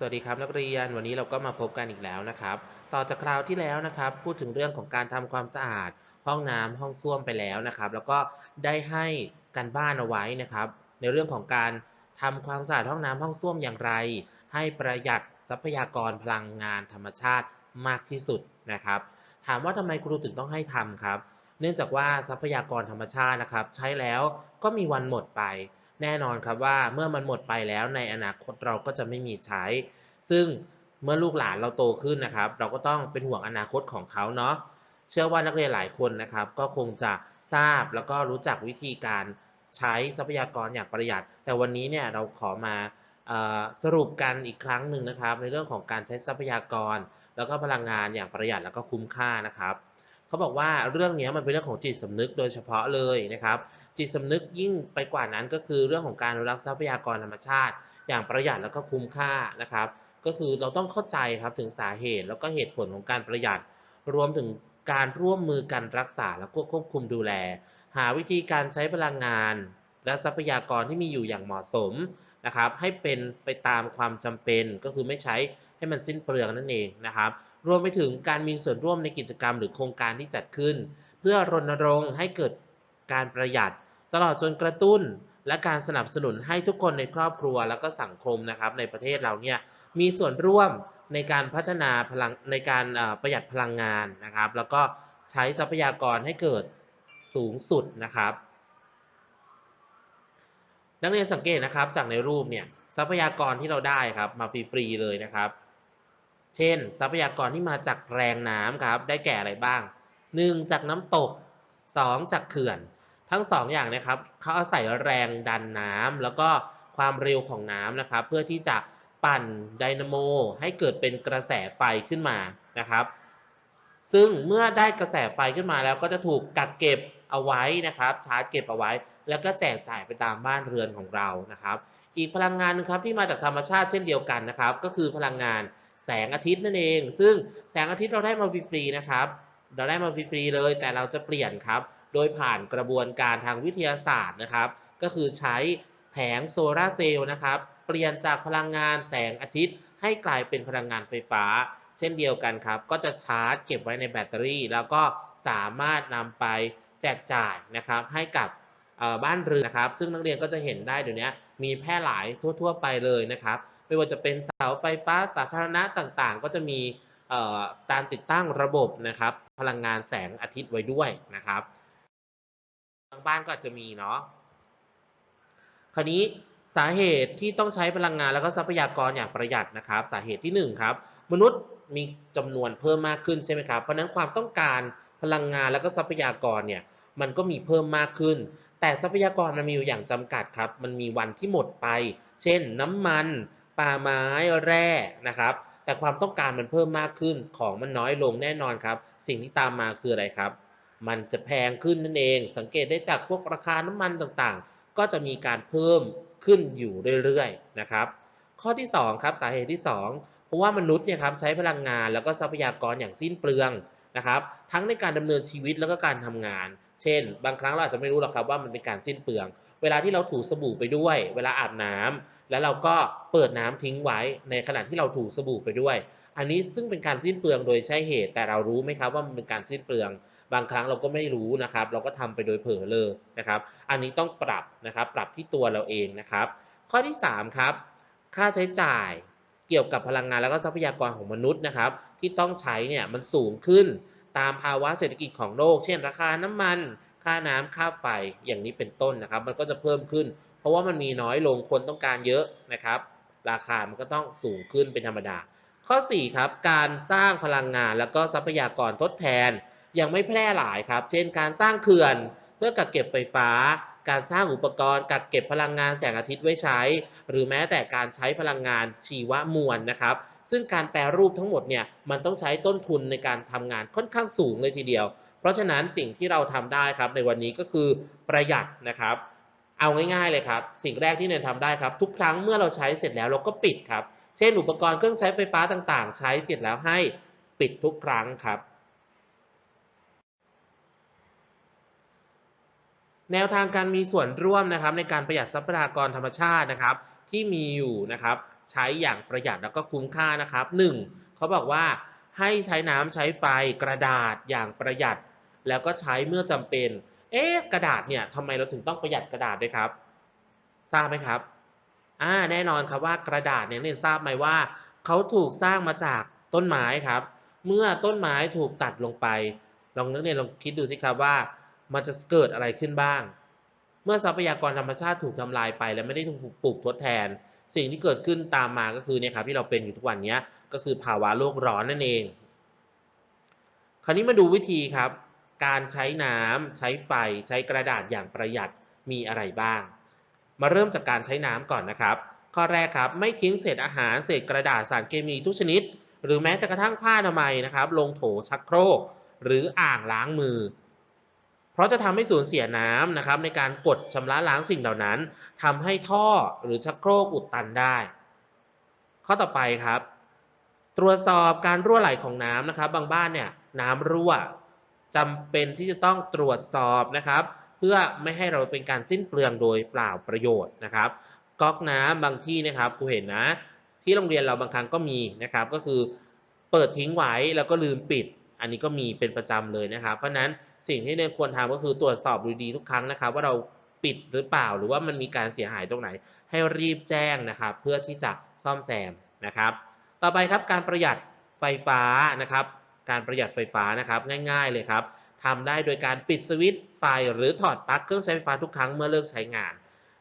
สวัสดีครับนักเรียนวันนี้เราก็มาพบกันอีกแล้วนะครับ ต่อจากคราวที่แล้วนะครับ พูดถึงเรื่องของการทำความสะอาด ห้องน้ำห้องส้วมไปแล้วนะครับ แล้วก็ได้ให้การบ้านเอาไว้นะครับ ในเรื่องของการทำความสะอาดห้องน้ำห้องส้วมอย่างไร ให้ประหยัดทรัพยากรพลังงานธรรมชาติมากที่สุดนะครับ ถามว่าทำไมครูถึงต้องให้ทำครับ เนื่องจากว่าทรัพยากรธรรมชาตินะครับ ใช้แล้วก็มีวันหมดไป แน่นอนครับว่าเมื่อมันหมดไปแล้วในอนาคตเราก็จะไม่มีใช้ ซึ่งเมื่อลูกหลานเราโตขึ้นนะครับ เราก็ต้องเป็นห่วงอนาคตของเขาเนาะเชื่อว่านักเรียนหลายคนนะครับ ก็คงจะทราบแล้วก็รู้จักวิธีการใช้ทรัพยากรอย่างประหยัด แต่วันนี้เนี่ยเราขอมาสรุปกันอีกครั้งหนึ่งนะครับ ในเรื่องของการใช้ทรัพยากร แล้วก็พลังงานอย่างประหยัดแล้วก็คุ้มค่านะครับเขาบอกว่าเรื่องนี้มันเป็นเรื่องของจิตสำนึกโดยเฉพาะเลยนะครับ จิตสำนึกยิ่งไปกว่านั้นก็คือเรื่องของการรักษ์ทรัพยากรธรรมชาติ อย่างประหยัดแล้วก็คุ้มค่านะครับ ก็คือเราต้องเข้าใจครับถึงสาเหตุแล้วก็เหตุผลของการประหยัด รวมถึงการร่วมมือกันรักษาและควบคุมดูแล หาวิธีการใช้พลังงาน และทรัพยากรที่มีอยู่อย่างเหมาะสมนะครับ ให้เป็นไปตามความจำเป็นก็คือไม่ใช้ให้มันสิ้นเปลืองนั่นเองนะครับรวมไปถึงการมีส่วนร่วมในกิจกรรมหรือโครงการที่จัดขึ้น เพื่อรณรงค์ให้เกิดการประหยัด ตลอดจนกระตุ้นและการสนับสนุนให้ทุกคนในครอบครัวแล้วก็สังคมนะครับในประเทศเราเนี่ยมีส่วนร่วมในการพัฒนาพลังในการประหยัดพลังงานนะครับ แล้วก็ใช้ทรัพยากรให้เกิดสูงสุดนะครับ นักเรียนสังเกตนะครับจากในรูปเนี่ยทรัพยากรที่เราได้ครับมาฟรีๆเลยนะครับ เช่น ทรัพยากรที่มาจากแรงน้ำครับได้แก่อะไรบ้าง 1. จากน้ำตก 2. จากเขื่อน ทั้ง2ออย่างนะครับเขาอาศัยแรงดันน้ำแล้วก็ความเร็วของน้ำนะครับ เพื่อที่จะปั่นไดนาโมให้เกิดเป็นกระแสไฟขึ้นมานะครับ ซึ่งเมื่อได้กระแสไฟขึ้นมาแล้วก็จะถูกกักเก็บเอาไว้นะครับ ชาร์จเก็บเอาไว้ แล้วก็แจกจ่ายไปตามบ้านเรือนของเรานะครับ อีกพลังงานนึงครับที่มาจากธรรมชาติเช่นเดียวกันนะครับ ก็คือพลังงานแสงอาทิตย์นั่นเอง ซึ่งแสงอาทิตย์เราได้มาฟรีๆนะครับ เราได้มาฟรีๆเลย แต่เราจะเปลี่ยนครับ โดยผ่านกระบวนการทางวิทยาศาสตร์นะครับ ก็คือใช้แผงโซลาร์เซลล์นะครับ เปลี่ยนจากพลังงานแสงอาทิตย์ ให้กลายเป็นพลังงานไฟฟ้า เช่นเดียวกันครับ ก็จะชาร์จเก็บไว้ในแบตเตอรี่ แล้วก็สามารถนำไปแจกจ่ายนะครับให้กับบ้านเรือนนะครับ ซึ่งนักเรียนก็จะเห็นได้เดี๋ยวนี้มีแพร่หลายทั่ว ๆ ไปเลยนะครับ ไม่ว่าจะเป็นเสาไฟฟ้าสาธารณะต่างๆ ก็จะมีการติดตั้งระบบนะครับ พลังงานแสงอาทิตย์ไว้ด้วยนะครับ บางบ้านก็อาจจะมีเนาะคราวนี้สาเหตุที่ต้องใช้พลังงานแล้วก็ทรัพยากรอย่างประหยัดนะครับ สาเหตุที่หนึ่งครับ มนุษย์มีจำนวนเพิ่มมากขึ้นใช่ไหมครับ เพราะฉะนั้นความต้องการพลังงานแล้วก็ทรัพยากรเนี่ยมันก็มีเพิ่มมากขึ้น แต่ทรัพยากรมันมีอยู่อย่างจำกัดครับ มันมีวันที่หมดไป เช่น น้ำมันป่าไม้แร่นะครับ แต่ความต้องการมันเพิ่มมากขึ้นของมันน้อยลงแน่นอนครับ สิ่งที่ตามมาคืออะไรครับ มันจะแพงขึ้นนั่นเอง สังเกตได้จากพวกราคาน้ำมันต่างๆ ก็จะมีการเพิ่มขึ้นอยู่เรื่อยๆนะครับ ข้อที่2ครับสาเหตุที่ 2 เพราะว่ามนุษย์เนี่ยครับใช้พลังงานแล้วก็ทรัพยากรอย่างสิ้นเปลืองนะครับทั้งในการดำเนินชีวิตแล้วก็การทำงาน เช่น บางครั้งเราอาจจะไม่รู้หรอกครับว่ามันเป็นการสิ้นเปลือง เวลาที่เราถูสบู่ไปด้วย เวลาอาบน้ำแล้วเราก็เปิดน้ำทิ้งไว้ในขณะที่เราถูสบู่ไปด้วย อันนี้ซึ่งเป็นการสิ้นเปลืองโดยใช่เหตุ แต่เรารู้ไหมครับว่ามันเป็นการสิ้นเปลือง บางครั้งเราก็ไม่รู้นะครับ เราก็ทำไปโดยเผลอเลยนะครับ อันนี้ต้องปรับนะครับ ปรับที่ตัวเราเองนะครับ ข้อที่ 3 ครับ ค่าใช้จ่ายเกี่ยวกับพลังงานแล้วก็ทรัพยากรของมนุษย์นะครับ ที่ต้องใช้เนี่ยมันสูงขึ้นตามภาวะเศรษฐกิจของโลก เช่น ราคาน้ำมัน ค่าน้ำค่าไฟอย่างนี้เป็นต้นนะครับ มันก็จะเพิ่มขึ้น เพราะว่ามันมีน้อยลงคนต้องการเยอะนะครับ ราคามันก็ต้องสูงขึ้นเป็นธรรมดา ข้อ 4 ครับ การสร้างพลังงานแล้วก็ทรัพยากรทดแทน ยังไม่แพร่หลายครับ เช่น การสร้างเขื่อนเพื่อกักเก็บไฟฟ้า การสร้างอุปกรณ์กักเก็บพลังงานแสงอาทิตย์ไว้ใช้ หรือแม้แต่การใช้พลังงานชีวมวลนะครับ ซึ่งการแปรรูปทั้งหมดเนี่ยมันต้องใช้ต้นทุนในการทำงานค่อนข้างสูงเลยทีเดียว เพราะฉะนั้นสิ่งที่เราทำได้ครับในวันนี้ก็คือประหยัดนะครับ เอาง่ายๆเลยครับ สิ่งแรกที่เนยทำได้ครับ ทุกครั้งเมื่อเราใช้เสร็จแล้วเราก็ปิดครับ เช่น อุปกรณ์เครื่องใช้ไฟฟ้าต่างๆ ใช้เสร็จแล้วให้ปิดทุกครั้งครับ แนวทางการมีส่วนร่วมนะครับในการประหยัดทรัพยากรธรรมชาตินะครับ ที่มีอยู่นะครับใช้อย่างประหยัดแล้วก็คุ้มค่านะครับ 1. เขาบอกว่าให้ใช้น้ำใช้ไฟกระดาษอย่างประหยัด แล้วก็ใช้เมื่อจำเป็น เอ๊ะกระดาษเนี่ยทำไมเราถึงต้องประหยัดกระดาษด้วยครับ ทราบไหมครับอ่าแน่นอนครับว่ากระดาษเนี่ยเนี่ยทราบไหมว่าเขาถูกสร้างมาจากต้นไม้ครับ เมื่อต้นไม้ถูกตัดลงไป ลองนึกเนี่ยลองคิดดูสิครับว่า มันจะเกิดอะไรขึ้นบ้าง เมื่อทรัพยากรธรรมชาติถูกทำลายไป และไม่ได้ถูกปลูกทดแทน สิ่งที่เกิดขึ้นตามมาก็คือเนี่ยครับที่เราเป็นอยู่ทุกวันนี้ก็คือภาวะโลกร้อนนั่นเอง คราวนี้มาดูวิธีครับ การใช้น้ำใช้ไฟ ใช้กระดาษอย่างประหยัดมีอะไรบ้าง มาเริ่มจากการใช้น้ำก่อนนะครับ ข้อแรกครับไม่ทิ้งเศษอาหารเศษกระดาษสารเคมีทุกชนิด หรือแม้แต่กระทั่งผ้าอนามัยนะครับ ลงโถชักโครกหรืออ่างล้างมือ ราะจะทำให้สูญเสียน้ำนะครับในการกดชำระล้างสิ่งเหล่านั้นทำให้ท่อหรือชักโครกอุดตันได้ ข้อต่อไปครับ ตรวจสอบการรั่วไหลของน้ำนะครับ บางบ้านเนี่ยน้ำรั่วจำเป็นที่จะต้องตรวจสอบนะครับ เพื่อไม่ให้เราเป็นการสิ้นเปลืองโดยเปล่าประโยชน์นะครับก๊อกน้ำบางที่นะครับกูเห็นนะ ที่โรงเรียนเราบางครั้งก็มีนะครับ ก็คือเปิดทิ้งไว้แล้วก็ลืมปิด อันนี้ก็มีเป็นประจำเลยนะครับ เพราะนั้น สิ่งที่เราควรทำก็คือตรวจสอบดูดีทุกครั้งนะครับ ว่าเราปิดหรือเปล่าหรือว่ามันมีการเสียหายตรงไหน ให้รีบแจ้งนะครับ เพื่อที่จะซ่อมแซมนะครับ ต่อไปครับการประหยัดไฟฟ้านะครับ การประหยัดไฟฟ้านะครับง่าย ๆเลยครับทำได้โดยการปิดสวิตช์ไฟหรือถอดปลั๊กเครื่องใช้ไฟฟ้าทุกครั้งเมื่อเลิกใช้งาน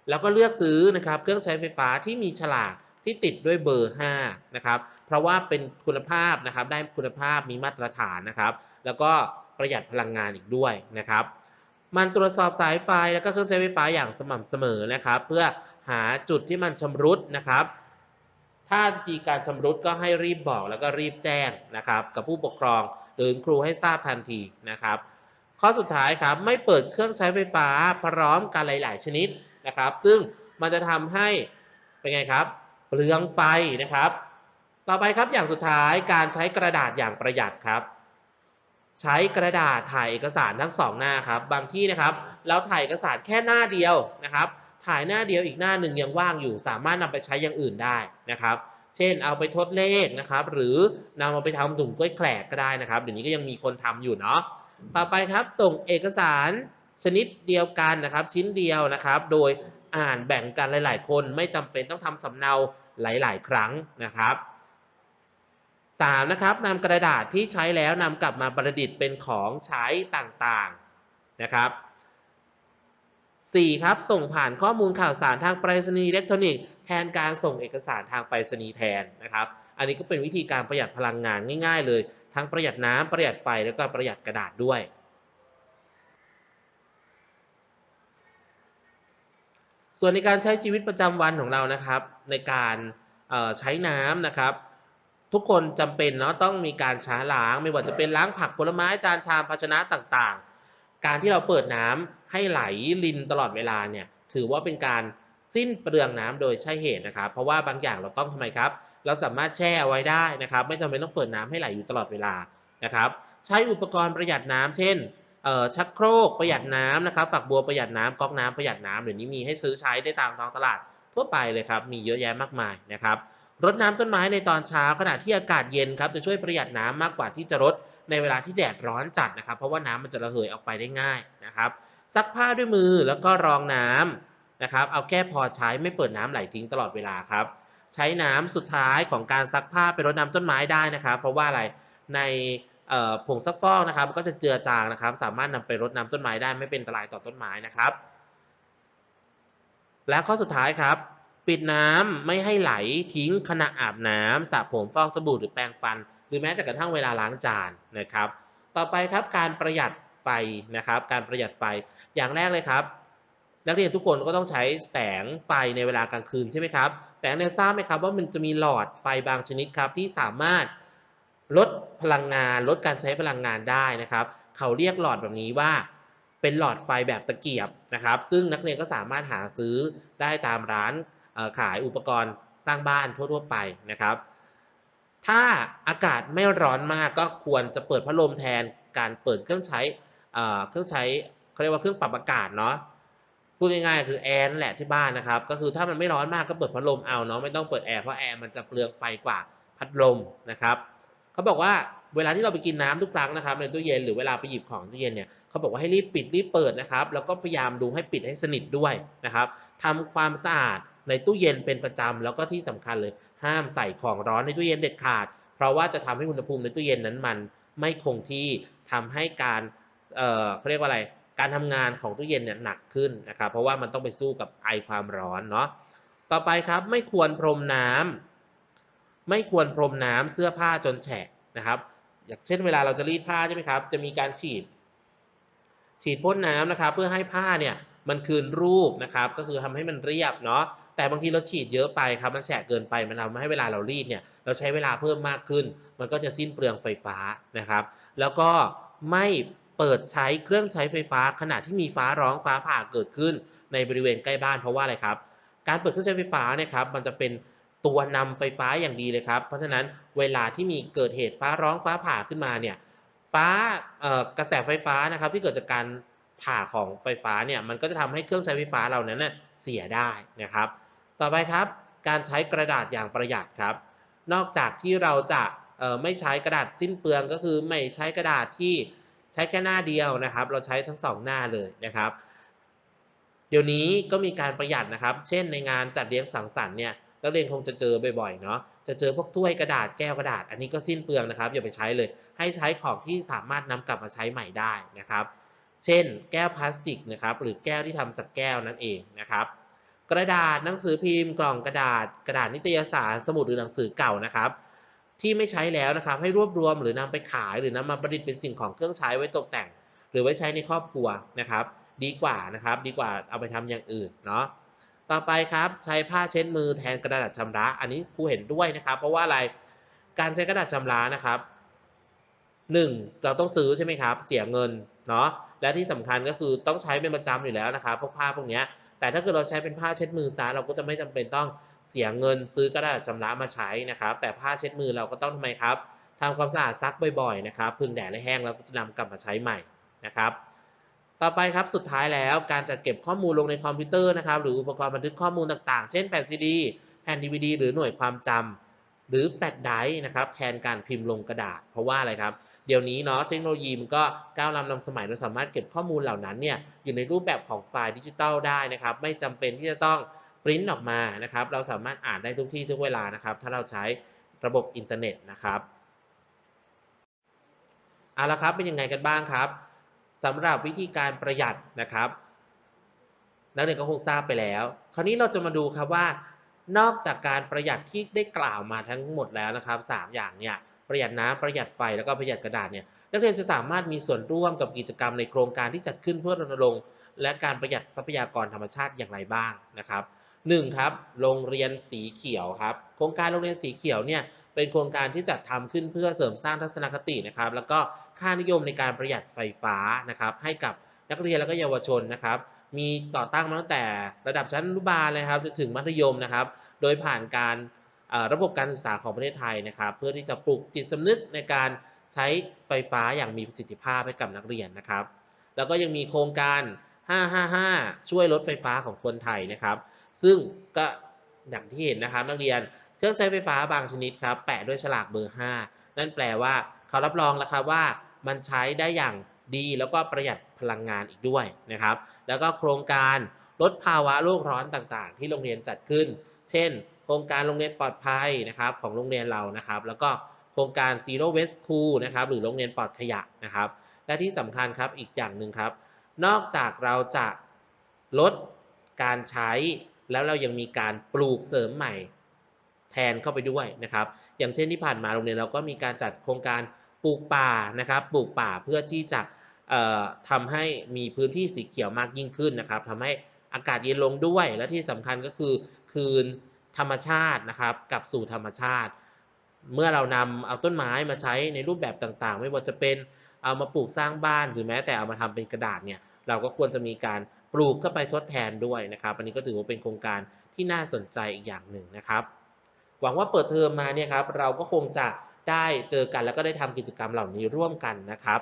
แล้วก็เลือกซื้อนะครับเครื่องใช้ไฟฟ้าที่มีฉลากที่ติดด้วยเบอร์ 5 นะครับ เพราะว่าเป็นคุณภาพนะครับได้คุณภาพมีมาตรฐานนะครับ แล้วก็ ประหยัดพลังงานอีกด้วยนะครับ มันตรวจสอบสายไฟแล้วก็เครื่องใช้ไฟฟ้าอย่างสม่ำเสมอนะครับ เพื่อหาจุดที่มันชำรุดนะครับ ถ้ามีการชำรุดก็ให้รีบบอกแล้วก็รีบแจ้งนะครับ กับผู้ปกครองหรือครูให้ทราบทันทีนะครับ ข้อสุดท้ายครับไม่เปิดเครื่องใช้ไฟฟ้าพร้อมกันหลาย ๆ ชนิดนะครับ ซึ่งมันจะทำให้เป็นไงครับเปลืองไฟนะครับ ต่อไปครับอย่างสุดท้ายการใช้กระดาษอย่างประหยัดครับ ใช้กระดาษถ่ายเอกสารทั้งสองหน้าครับ บางที่นะครับเราถ่ายเอกสารแค่หน้าเดียวนะครับ ถ่ายหน้าเดียวอีกหน้าหนึ่งยังว่างอยู่ สามารถนำไปใช้อย่างอื่นได้นะครับ เช่นเอาไปทดเลขนะครับ หรือนำเอาไปทำถุงกล้วยแขลกก็ได้นะครับเดี๋ยวนี้ก็ยังมีคนทำอยู่เนาะต่อไปครับส่งเอกสารชนิดเดียวกันนะครับ ชิ้นเดียวนะครับ โดยอ่านแบ่งกันหลาย ๆ คนไม่จำเป็นต้องทำสำเนาหลาย ๆ ครั้งนะครับ 3. นะครับนำกระดาษที่ใช้แล้วนำกลับมาประดิษฐ์เป็นของใช้ต่างๆนะครับ 4. ครับส่งผ่านข้อมูลข่าวสารทางไปรษณีย์อิเล็กทรอนิกส์แทนการส่งเอกสารทางไปรษณีย์แทนนะครับ อันนี้ก็เป็นวิธีการประหยัดพลังงานง่าย ๆ เลย ทั้งประหยัดน้ำประหยัดไฟแล้วก็ประหยัดกระดาษด้วยส่วนในการใช้ชีวิตประจำวันของเรานะครับ ในการใช้น้ำนะครับ ทุกคนจำเป็นเนาะต้องมีการช้าล้าง ไม่ว่าจะเป็นล้างผักผลไม้จานชามภาชนะต่างๆ การที่เราเปิดน้ำให้ไหลลินตลอดเวลาเนี่ยถือว่าเป็นการสิ้นเปลืองน้ำโดยใช่เหตุนะครับ เพราะว่าบางอย่างเราต้องทำไมครับ เราสามารถแช่เอาไว้ได้นะครับ ไม่จำเป็นต้องเปิดน้ำให้ไหลอยู่ตลอดเวลานะครับ ใช้อุปกรณ์ประหยัดน้ำเช่นชักโครกประหยัดน้ำนะครับฝักบัวประหยัดน้ำก๊อกน้ำประหยัดน้ำเดี๋ยวนี้มีให้ซื้อใช้ได้ตามท้องตลาดทั่วไปเลยครับมีเยอะแยะมากมายนะครับ รดน้ำต้นไม้ในตอนเช้าขณะที่อากาศเย็นครับจะช่วยประหยัดน้ำมากกว่าที่จะรดในเวลาที่แดดร้อนจัดนะครับ เพราะว่าน้ำมันจะระเหยออกไปได้ง่ายนะครับ ซักผ้าด้วยมือแล้วก็รองน้ำนะครับ เอาแค่พอใช้ไม่เปิดน้ำไหลทิ้งตลอดเวลาครับ ใช้น้ำสุดท้ายของการซักผ้าไปรดน้ำต้นไม้ได้นะครับ เพราะว่าอะไรในผงซักฟอกนะครับ ก็จะเจือจางนะครับ สามารถนำไปรดน้ำต้นไม้ได้ไม่เป็นอันตรายต่อต้นไม้นะครับ และข้อสุดท้ายครับ ปิดน้ำไม่ให้ไหลทิ้งขณะอาบน้ำสระผมฟอกสบู่หรือแปรงฟัน หรือแม้แต่กระทั่งเวลาล้างจานนะครับ ต่อไปครับการประหยัดไฟนะครับ การประหยัดไฟอย่างแรกเลยครับ นักเรียนทุกคนก็ต้องใช้แสงไฟในเวลากลางคืนใช่ไหมครับแต่เรียนทราบไหมครับว่ามันจะมีหลอดไฟบางชนิดครับที่สามารถลดพลังงาน ลดการใช้พลังงานได้นะครับ เขาเรียกหลอดแบบนี้ว่าเป็นหลอดไฟแบบตะเกียบนะครับ ซึ่งนักเรียนก็สามารถหาซื้อได้ตามร้าน ขายอุปกรณ์สร้างบ้านทั่วๆไปนะครับ ถ้าอากาศไม่ร้อนมากก็ควรจะเปิดพัดลมแทนการเปิดเครื่องใช้เครื่องใช้เขาเรียกว่าเครื่องปรับอากาศเนาะพูดง่ายๆคือแอร์นั่นแหละที่บ้านนะครับ ก็คือถ้ามันไม่ร้อนมากก็เปิดพัดลมเอาเนาะไม่ต้องเปิดแอร์เพราะแอร์มันจะเปลืองไฟกว่าพัดลมนะครับเขาบอกว่าเวลาที่เราไปกินน้ำทุกครั้งนะครับในตู้เย็นหรือเวลาไปหยิบของตู้เย็นเนี่ยเขาบอกว่าให้รีบปิดรีบเปิดนะครับ แล้วก็พยายามดูให้ปิดให้สนิทด้วยนะครับทำความสะอาด ในตู้เย็นเป็นประจำแล้วก็ที่สำคัญเลย ห้ามใส่ของร้อนในตู้เย็นเด็ดขาด เพราะว่าจะทำให้อุณหภูมิในตู้เย็นนั้นมันไม่คงที่ทำให้การเอ่อเขาเรียกว่าอะไรการทำงานของตู้เย็นเนี่ยหนักขึ้นนะครับเพราะว่ามันต้องไปสู้กับไอความร้อนเนาะต่อไปครับไม่ควรพรมน้ำไม่ควรพรมน้ำเสื้อผ้าจนแฉะนะครับอย่างเช่นเวลาเราจะรีดผ้าใช่ไหมครับ จะมีการฉีด ฉีดพ่นน้ำนะครับ เพื่อให้ผ้าเนี่ยมันคืนรูปนะครับ ก็คือทำให้มันเรียบเนาะ แต่บางทีเราฉีดเยอะไปครับมันแฉะเกินไปมันทำให้เวลาเรารีดเนี่ยเราใช้เวลาเพิ่มมากขึ้น มันก็จะสิ้นเปลืองไฟฟ้านะครับ แล้วก็ไม่เปิดใช้เครื่องใช้ไฟฟ้าขณะที่มีฟ้าร้องฟ้าผ่าเกิดขึ้นในบริเวณใกล้บ้านเพราะว่าอะไรครับ การเปิดเครื่องใช้ไฟฟ้าเนี่ยครับ มันจะเป็นตัวนำไฟฟ้าอย่างดีเลยครับ เพราะฉะนั้นเวลาที่มีเกิดเหตุฟ้าร้องฟ้าผ่าขึ้นมาเนี่ยฟ้ากระแสไฟฟ้านะครับที่เกิดจากการผ่าของไฟฟ้าเนี่ยมันก็จะทำให้เครื่องใช้ไฟฟ้าเรานั้นน่ะเสียได้นะครับ ต่อไปครับ การใช้กระดาษอย่างประหยัดครับ นอกจากที่เราจะไม่ใช้กระดาษสิ้นเปลืองก็คือไม่ใช้กระดาษที่ใช้แค่หน้าเดียวนะครับ เราใช้ทั้งสองหน้าเลยนะครับ เดี๋ยวนี้ก็มีการประหยัดนะครับ เช่นในงานจัดเลี้ยงสังสรรค์เนี่ยนักเรียนคงจะเจอบ่อยๆเนาะจะเจอพวกถ้วยกระดาษแก้วกระดาษ อันนี้ก็สิ้นเปลืองนะครับอย่าไปใช้เลย ให้ใช้ของที่สามารถนำกลับมาใช้ใหม่ได้นะครับ เช่น แก้วพลาสติกนะครับ หรือแก้วที่ทำจากแก้วนั่นเองนะครับ กระดาษหนังสือพิมพ์กล่องกระดาษ กระดาษนิตยสารสมุดหรือหนังสือเก่านะครับ ที่ไม่ใช้แล้วนะครับ ให้รวบรวมหรือนำไปขาย หรือนำมาประดิษฐ์เป็นสิ่งของเครื่องใช้ไว้ตกแต่ง หรือไว้ใช้ในครอบครัวนะครับ ดีกว่านะครับ ดีกว่าเอาไปทำอย่างอื่นเนาะต่อไปครับใช้ผ้าเช็ดมือแทนกระดาษชำระ อันนี้ครูเห็นด้วยนะครับ เพราะว่าอะไรการใช้กระดาษชำระนะครับหนึ่งเราต้องซื้อใช่ไหมครับ เสียเงินเนาะและที่สำคัญก็คือต้องใช้เป็นประจำอยู่แล้วนะครับพวกผ้าพวกเนี้ย แต่ถ้าเกิดเราใช้เป็นผ้าเช็ดมือซะเราก็จะไม่จำเป็นต้องเสียเงินซื้อกระดาษชำระมาใช้นะครับ แต่ผ้าเช็ดมือเราก็ต้องทำไมครับทำความสะอาดซักบ่อยๆนะครับพึ่งแดดและแห้งแล้วก็จะนำกลับมาใช้ใหม่นะครับ ต่อไปครับสุดท้ายแล้วการจัดเก็บข้อมูลลงในคอมพิวเตอร์นะครับ หรืออุปกรณ์บันทึกข้อมูลต่างๆ เช่นแผ่นซีดีแผ่นดีวดีหรือหน่วยความจำหรือแฟลชไดร์นะครับแทนการพิมพ์ลงกระดาษ เพราะว่าอะไรครับ เดี๋ยวนี้เนาะเทคโนโลยีมันก็ก้าวล้ำนำสมัยเราสามารถเก็บข้อมูลเหล่านั้นเนี่ยอยู่ในรูปแบบของไฟล์ดิจิตอลได้นะครับ ไม่จำเป็นที่จะต้องปริ้นออกมานะครับ เราสามารถอ่านได้ทุกที่ทุกเวลานะครับ ถ้าเราใช้ระบบอินเทอร์เน็ตนะครับเอาละครับเป็นยังไงกันบ้างครับสำหรับวิธีการประหยัดนะครับนักเรียนก็คงทราบไปแล้ว คราวนี้เราจะมาดูครับว่า นอกจากการประหยัดที่ได้กล่าวมาทั้งหมดแล้วนะครับสามอย่างเนี่ย ประหยัดน้ำประหยัดไฟแล้วก็ประหยัดกระดาษเนี่ยนักเรียนจะสามารถมีส่วนร่วมกับกิจกรรมในโครงการที่จัดขึ้นเพื่อรณรงค์และการประหยัดทรัพยากรธรรมชาติอย่างไรบ้างนะครับหนึ่งครับโรงเรียนสีเขียวครับโครงการโรงเรียนสีเขียวเนี่ยเป็นโครงการที่จัดทำขึ้นเพื่อเสริมสร้างทัศนคตินะครับแล้วก็ค่านิยมในการประหยัดไฟฟ้านะครับให้กับนักเรียนและก็เยาวชนนะครับมีต่อตั้งมาตั้งแต่ระดับชั้นอนุบาลเลยครับจนถึงมัธยมนะครับ โดยผ่านการ ระบบการศึกษาของประเทศไทยนะครับ เพื่อที่จะปลุกจิตสำนึกในการใช้ไฟฟ้าอย่างมีประสิทธิภาพให้กับนักเรียนนะครับ แล้วก็ยังมีโครงการ 555 ช่วยลดไฟฟ้าของคนไทยนะครับ ซึ่งก็อย่างที่เห็นนะครับนักเรียนเครื่องใช้ไฟฟ้าบางชนิดครับแปะด้วยฉลากเบอร์ 5 นั่นแปลว่าเขารับรองแล้วครับว่ามันใช้ได้อย่างดีแล้วก็ประหยัดพลังงานอีกด้วยนะครับ แล้วก็โครงการลดภาวะโลกร้อนต่างๆ ที่โรงเรียนจัดขึ้น เช่น โครงการโรงเรียนปลอดภัยนะครับของโรงเรียนเรานะครับ แล้วก็โครงการ Zero Waste School นะครับหรือโรงเรียนปลอดขยะนะครับ และที่สำคัญครับอีกอย่างหนึ่งครับ นอกจากเราจะลดการใช้แล้วเรายังมีการปลูกเสริมใหม่แทนเข้าไปด้วยนะครับ อย่างเช่นที่ผ่านมาโรงเรียนเราก็มีการจัดโครงการปลูกป่านะครับ ปลูกป่าเพื่อที่จะทำให้มีพื้นที่สีเขียวมากยิ่งขึ้นนะครับทำให้อากาศเย็นลงด้วย และที่สำคัญก็คือคืน ธรรมชาตินะครับกลับสู่ธรรมชาติ เมื่อเรานำเอาต้นไม้มาใช้ในรูปแบบต่างๆ ไม่ว่าจะเป็นเอามาปลูกสร้างบ้านหรือแม้แต่เอามาทำเป็นกระดาษเนี่ยเราก็ควรจะมีการปลูกเข้าไปทดแทนด้วยนะครับ อันนี้ก็ถือว่าเป็นโครงการที่น่าสนใจอีกอย่างหนึ่งนะครับ หวังว่าเปิดเทอมมาเนี่ยครับเราก็คงจะได้เจอกันแล้วก็ได้ทำกิจกรรมเหล่านี้ร่วมกันนะครับ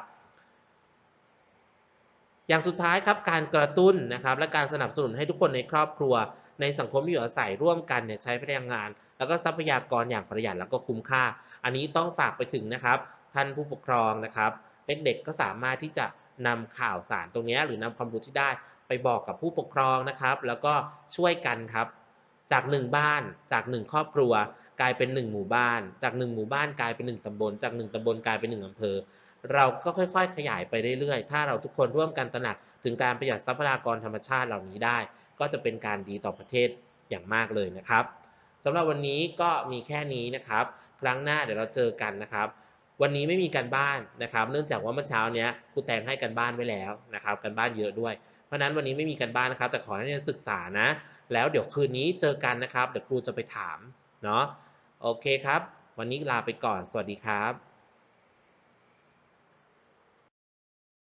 อย่างสุดท้ายครับการกระตุ้นนะครับ และการสนับสนุนให้ทุกคนในครอบครัว ในสังคมที่อยู่อาศัยร่วมกันเนี่ยใช้พลังงาน แล้วก็ทรัพยากรอย่างประหยัดแล้วก็คุ้มค่า อันนี้ต้องฝากไปถึงนะครับ ท่านผู้ปกครองนะครับ เด็กๆก็สามารถที่จะนำข่าวสารตรงนี้หรือนำความรู้ที่ได้ไปบอกกับผู้ปกครองนะครับ แล้วก็ช่วยกันครับ จากหนึ่งบ้านจากหนึ่งครอบครัว กลายเป็นหนึ่งหมู่บ้าน จากหนึ่งหมู่บ้านกลายเป็นหนึ่งตำบล จากหนึ่งตำบลกลายเป็นหนึ่งอำเภอ เราก็ค่อยๆ ขยายไปเรื่อยๆ ถ้าเราทุกคนร่วมกันตระหนัก ถึงการประหยัดทรัพยากรธรรมชาติเหล่านี้ได้ ก็จะเป็นการดีต่อประเทศอย่างมากเลยนะครับสำหรับวันนี้ก็มีแค่นี้นะครับ ครั้งหน้าเดี๋ยวเราเจอกันนะครับ วันนี้ไม่มีการบ้านนะครับ เนื่องจากว่าเมื่อเช้าเนี้ยครูแตงให้กันบ้านไว้แล้วนะครับกันบ้านเยอะด้วย เพราะนั้นวันนี้ไม่มีการบ้านนะครับ แต่ขอให้นักเรียนศึกษานะ แล้วเดี๋ยวคืนนี้เจอกันนะครับ เดี๋ยวครูจะไปถามเนาะโอเคครับ วันนี้ลาไปก่อน สวัสดีครับ